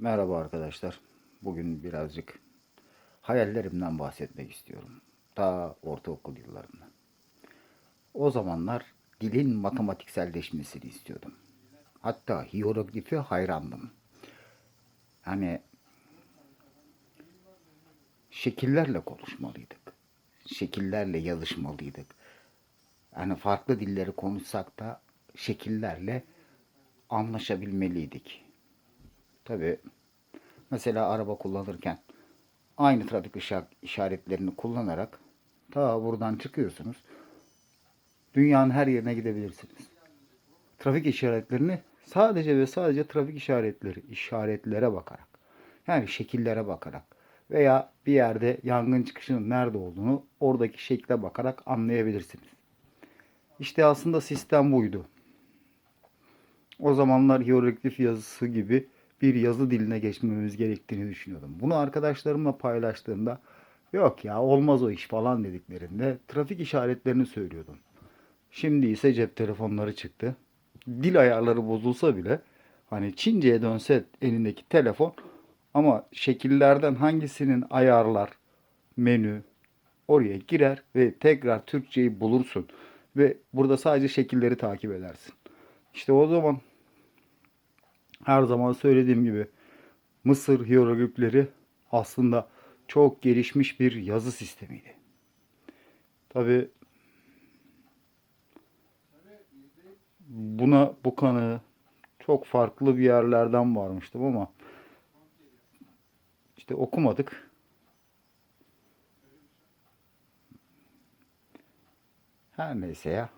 Merhaba arkadaşlar. Bugün birazcık hayallerimden bahsetmek istiyorum. Ta ortaokul yıllarımdan. O zamanlar dilin matematikselleşmesini istiyordum. Hatta hieroglifi hayrandım. Hani şekillerle konuşmalıydık. Şekillerle yazışmalıydık. Yani farklı dilleri konuşsak da şekillerle anlaşabilmeliydik. Tabii mesela araba kullanırken aynı trafik işaretlerini kullanarak ta buradan çıkıyorsunuz. Dünyanın her yerine gidebilirsiniz. Trafik işaretlerini sadece ve sadece trafik işaretleri, işaretlere bakarak yani şekillere bakarak veya bir yerde yangın çıkışının nerede olduğunu oradaki şekle bakarak anlayabilirsiniz. İşte aslında sistem buydu. O zamanlar hieroglif yazısı gibi bir yazı diline geçmemiz gerektiğini düşünüyordum. Bunu arkadaşlarımla paylaştığımda yok ya olmaz o iş falan dediklerinde trafik işaretlerini söylüyordum. Şimdi ise cep telefonları çıktı. Dil ayarları bozulsa bile hani Çince'ye dönse elindeki telefon ama şekillerden hangisinin ayarlar, menü oraya girer ve tekrar Türkçeyi bulursun ve burada sadece şekilleri takip edersin. İşte o zaman her zaman söylediğim gibi Mısır hieroglifleri aslında çok gelişmiş bir yazı sistemiydi. Tabi buna bu kanı çok farklı bir yerlerden varmıştım ama işte okumadık. Her neyse ya.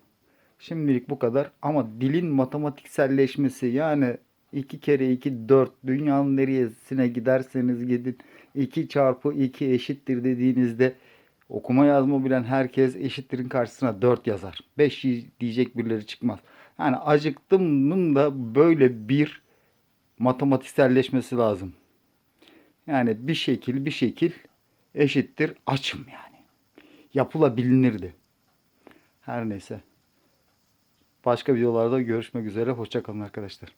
Şimdilik bu kadar ama dilin matematikselleşmesi yani 2 kere 2 4 dünyanın neresine giderseniz gidin 2 çarpı 2 eşittir dediğinizde okuma yazma bilen herkes eşittirin karşısına 4 yazar. 5 diyecek birileri çıkmaz. Yani acıktımın da böyle bir matematikselleşmesi lazım. Yani bir şekil bir şekil eşittir açım yani. Yapılabilirdi. Her neyse. Başka videolarda görüşmek üzere. Hoşçakalın arkadaşlar.